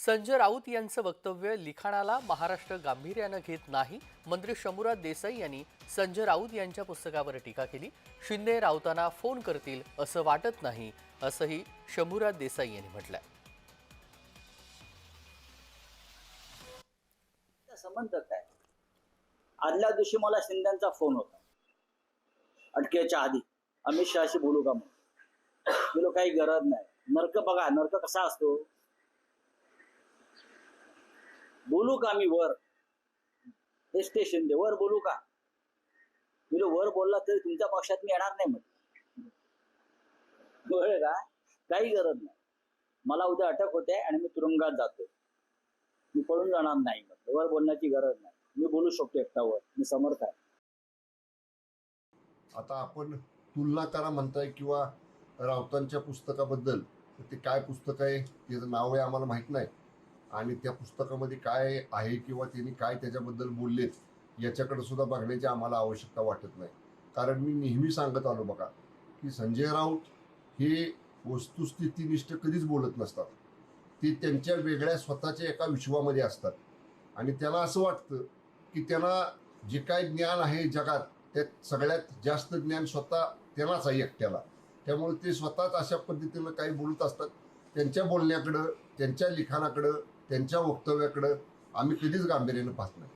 संजय राऊत यांचं वक्तव्य लिखाणाला महाराष्ट्र गांभीर्यानं घेत नाही. मंत्री शंभूराज देसाई यांनी संजय राऊत यांच्या पुस्तकावर टीका केली. शिंदे राऊतांना फोन करतील असं वाटत नाही असंही शंभूराज देसाई यांनी म्हटलंय. संबंध काय? आदल्या दिवशी मला शिंद्यांचा फोन होता. अटकेच्या आधी. अमित शहाशी बोलू का म्हणून? काही गरज नाही. नर्क बघा नर्क कसा असतो? बोलू का मी वर? हे स्टेशन दे वर बोलू का? मी वर बोलला तरी तुमच्या पक्षात मी येणार नाही म्हटलं का? काही गरज नाही. मला उद्या अटक होते आणि मी तुरुंगात जातो मी पळून जाणार नाही म्हटलं वर बोलण्याची गरज नाही. मी बोलू शकतो एकटावर मी समर्थ आहे. आता आपण तुलना करा म्हणताय किंवा राऊतांच्या पुस्तकाबद्दल. ते काय पुस्तक आहे? त्याचं नाव आहे आम्हाला माहीत नाही. आणि त्या पुस्तकामध्ये काय आहे किंवा त्यांनी काय त्याच्याबद्दल बोललेत याच्याकडे सुद्धा बघण्याची आम्हाला आवश्यकता वाटत नाही. कारण मी नेहमी सांगत आलो बघा की संजय राऊत हे वस्तुस्थितीनिष्ठ कधीच बोलत नसतात. ते त्यांच्या वेगळ्या स्वतःच्या एका विश्वामध्ये असतात. आणि त्याला असं वाटतं की त्यांना जे काय ज्ञान आहे जगात त्यात सगळ्यात जास्त ज्ञान स्वतः त्यांनाच आहे एकट्याला. त्यामुळे ते स्वतःच अशा पद्धतीनं काही बोलत असतात. त्यांच्या बोलण्याकडं त्यांच्या लिखाणाकडं त्यांच्या वक्तव्याकडं आम्ही कधीच गांभीर्यानं पाहत नाही.